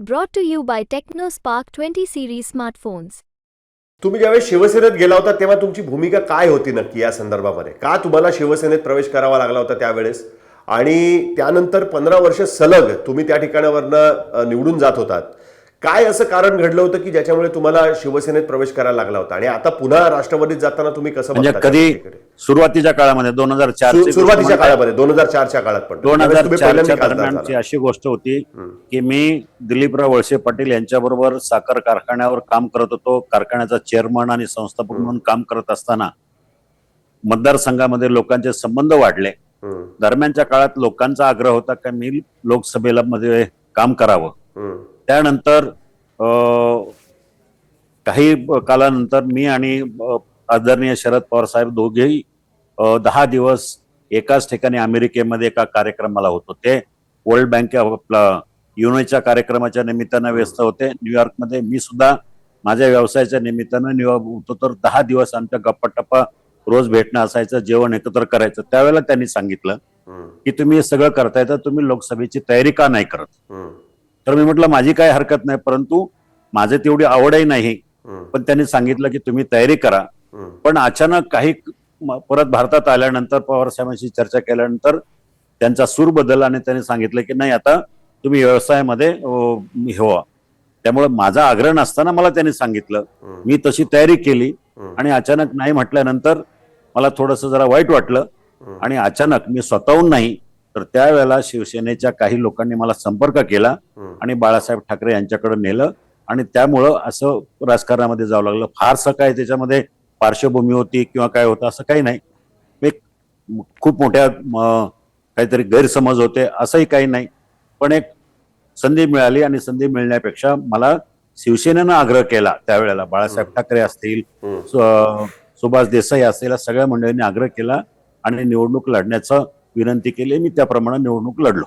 Brought to you by Tecno spark twenty series smartphones तुम्ही ज्यावेळेस शिवसेनेत गेला होता तेव्हा तुमची भूमिका काय होती नक्की या संदर्भामध्ये? का तुम्हाला शिवसेनेत प्रवेश करावा लागला होता त्यावेळेस? आणि त्यानंतर पंधरा वर्ष सलग तुम्ही त्या ठिकाणावरनं निवडून जात होतात. काय असं कारण घडलं होतं की ज्याच्यामुळे तुम्हाला शिवसेनेत प्रवेश करायला लागला होता? आणि आता पुन्हा राष्ट्रवादीत जाताना तुम्ही कसं म्हणजे कधी? सुरुवातीच्या काळामध्ये दोन हजार चार सुरुवातीच्या काळामध्ये दोन हजार चारच्या काळात पण. दोन हजार चारच्या दरम्यानची. अशी गोष्ट होती. की मी दिलीपराव वळसे पाटील यांच्याबरोबर साखर कारखान्यावर काम करत होतो. कारखान्याचा चेअरमन आणि संस्थापक म्हणून काम करत असताना मतदारसंघामध्ये लोकांचे संबंध वाढले. दरम्यानच्या काळात लोकांचा आग्रह होता की मी लोकसभेला मध्ये काम करावं. त्यानंतर काही कालानंतर मी आणि आदरणीय शरद पवार साहेब दोघेही दहा दिवस एकाच ठिकाणी अमेरिकेमध्ये एका कार्यक्रमाला होतो ते वर्ल्ड बँक आपला युनोच्या कार्यक्रमाच्या निमित्तानं व्यस्त होते. न्यूयॉर्कमध्ये मी सुद्धा माझ्या व्यवसायाच्या निमित्तानं न्यूयॉर्क होतो तर दहा दिवस आमच्या गप्पा टप्पा रोज भेटणं असायचं जेवण एकत्र करायचं. त्यावेळेला त्यांनी सांगितलं की तुम्ही हे सगळं करताय तर तुम्ही लोकसभेची तयारी का नाही करत? तर मी म्हटलं माझी काही हरकत नाही परंतु माझे तेवढी आवडही नाही. पण त्यांनी सांगितलं की तुम्ही तयारी करा. पण अचानक काही परत भारतात आल्यानंतर पवार साहेबांशी चर्चा केल्यानंतर त्यांचा सूर बदलला आणि त्यांनी सांगितलं की नाही आता तुम्ही व्यवसायामध्ये अं, हे व्हा. त्यामुळे माझा आग्रह नसताना मला त्यांनी सांगितलं. मी तशी तयारी केली आणि अचानक नाही म्हटल्यानंतर मला थोडंसं जरा वाईट वाटलं. आणि अचानक मी स्वतःहून नाही तर त्यावेळेला शिवसेनेच्या काही लोकांनी मला संपर्क केला. आणि बाळासाहेब ठाकरे यांच्याकडे नेलं. आणि त्यामुळं असं राजकारणामध्ये जावं लागलं. फारसं काय त्याच्यामध्ये पार्श्वभूमी होती किंवा काय होतं असं काही नाही. एक खूप मोठ्या काहीतरी गैरसमज होते असंही काही नाही. पण एक संधी मिळाली आणि संधी मिळण्यापेक्षा मला शिवसेनेनं आग्रह केला त्यावेळेला. बाळासाहेब ठाकरे असतील सुभाष देसाई असतील सगळ्या मंडळींनी आग्रह केला आणि निवडणूक लढण्याचं विनंती केली मी त्याप्रमाणे निवडणूक लढलो.